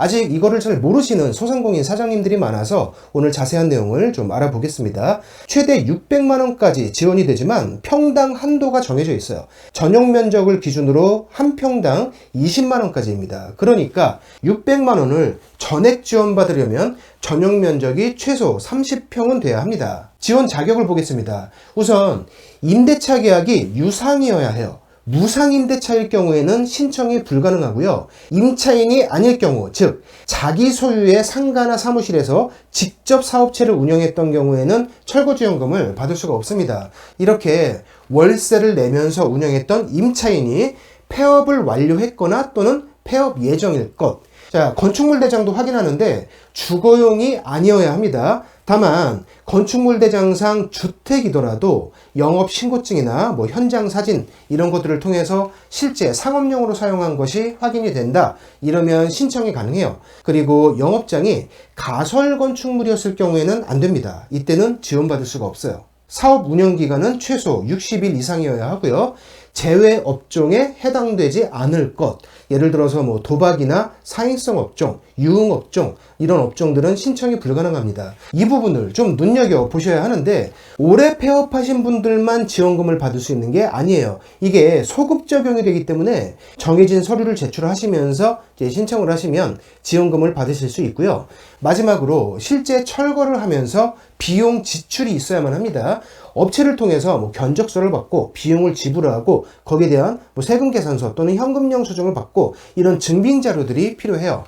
아직 이거를 잘 모르시는 소상공인 사장님들이 많아서 오늘 자세한 내용을 좀 알아보겠습니다. 최대 600만 원까지 지원이 되지만 평당 한도가 정해져 있어요. 전용 면적을 기준으로 한 평당 20만 원까지입니다. 그러니까 600만 원을 전액 지원받으려면 전용 면적이 최소 30평은 돼야 합니다. 지원 자격을 보겠습니다. 우선 임대차 계약이 유상이어야 해요. 무상 임대차일 경우에는 신청이 불가능하고요. 임차인이 아닐 경우, 즉 자기 소유의 상가나 사무실에서 직접 사업체를 운영했던 경우에는 철거지원금을 받을 수가 없습니다. 이렇게 월세를 내면서 운영했던 임차인이 폐업을 완료했거나 또는 폐업 예정일 것. 자, 건축물 대장도 확인하는데 주거용이 아니어야 합니다. 다만 건축물 대장상 주택이더라도 영업 신고증이나 뭐 현장 사진 이런 것들을 통해서 실제 상업용으로 사용한 것이 확인이 된다. 이러면 신청이 가능해요. 그리고 영업장이 가설 건축물이었을 경우에는 안 됩니다. 이때는 지원받을 수가 없어요. 사업 운영 기간은 최소 60일 이상이어야 하고요. 제외 업종에 해당되지 않을 것. 예를 들어서 뭐 도박이나 사행성 업종, 유흥 업종 이런 업종들은 신청이 불가능합니다. 이 부분을 좀 눈여겨 보셔야 하는데 올해 폐업하신 분들만 지원금을 받을 수 있는 게 아니에요. 이게 소급 적용이 되기 때문에 정해진 서류를 제출하시면서 신청을 하시면 지원금을 받으실 수 있고요. 마지막으로 실제 철거를 하면서 비용 지출이 있어야만 합니다. 업체를 통해서 뭐 견적서를 받고 비용을 지불하고 거기에 대한 뭐 세금 계산서 또는 현금 영수증을 받고 이런 증빙 자료들이 필요해요.